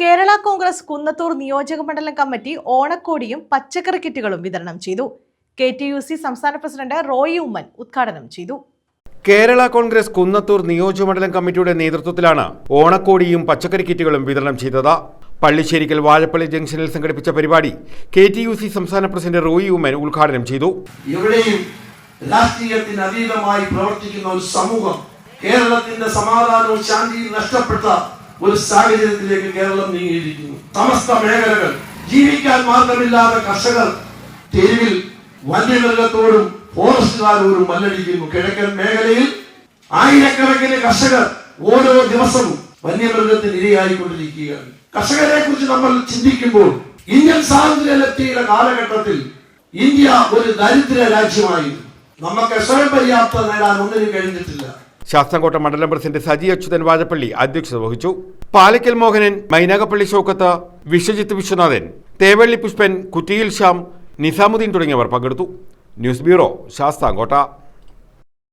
കേരള കോൺഗ്രസ് കുന്നത്തൂർ നിയോജക മണ്ഡലം കമ്മിറ്റി ഓണക്കോടിയും പച്ചക്കറി കിറ്റുകളും വിതരണം ചെയ്തു. കെ ടി യു സി സംസ്ഥാന പ്രസിഡന്റ് റോയി ഉമ്മൻ ഉദ്ഘാടനം ചെയ്തു. കേരള കോൺഗ്രസ് കുന്നത്തൂർ നിയോജകമണ്ഡലം കമ്മിറ്റിയുടെ നേതൃത്വത്തിലാണ് ഓണക്കോടിയും പച്ചക്കറി കിറ്റുകളും വിതരണം ചെയ്തത്. പള്ളിശ്ശേരിക്കൽ വാഴപ്പള്ളി ജംഗ്ഷനിൽ സംഘടിപ്പിച്ച പരിപാടി കെ ടി യു സി സംസ്ഥാന പ്രസിഡന്റ് റോയി ഉമ്മൻ ഉദ്ഘാടനം ചെയ്തു. രാഷ്ട്രീയത്തിന് അതീതമായി പ്രവർത്തിക്കുന്ന ഒരു സമൂഹം കേരളത്തിന്റെ സമാധാനവും ശാന്തിയും നഷ്ടപ്പെട്ട ഒരു സാഹചര്യത്തിലേക്ക് കേരളം നീങ്ങിയിരിക്കുന്നു. സമസ്ത മേഖലകൾ ജീവിക്കാൻ മാത്രമില്ലാതെ കർഷകർ തെരുവിൽ വന്യമൃഗത്തോടും ഫോറസ്റ്റുകാരോടും മല്ലടിക്കുന്നു. കിഴക്കൻ മേഖലയിൽ ആയിരക്കണക്കിന് കർഷകർ ഓരോ ദിവസവും വന്യമൃഗത്തിന് ഇരയായിക്കൊണ്ടിരിക്കുകയാണ്. കർഷകരെ കുറിച്ച് നമ്മൾ ചിന്തിക്കുമ്പോൾ ഇന്ത്യൻ സ്വാതന്ത്ര്യലബ്ധിയുടെ കാലഘട്ടത്തിൽ ഇന്ത്യ ഒരു ദരിദ്ര രാജ്യമായിരുന്നു. നമുക്ക് സ്വയം പര്യാപ്തത നേടാൻ ഒന്നിനും കഴിഞ്ഞിട്ടില്ല. ശാസ്താംകോട്ട മണ്ഡലം പ്രസിഡന്റ് സജി അച്യുതൻ വാഴപ്പള്ളി അധ്യക്ഷത വഹിച്ചു. പാലക്കൽ മോഹനൻ മൈനാകപ്പള്ളി ഷോക്കത്ത് വിശ്വജിത്ത് വിശ്വനാഥൻ തേവള്ളി പുഷ്പൻ കുറ്റിയിൽ ശ്യാം നിസാമുദ്ദീൻ തുടങ്ങിയവർ പങ്കെടുത്തു. News bureau Sasthamkotta.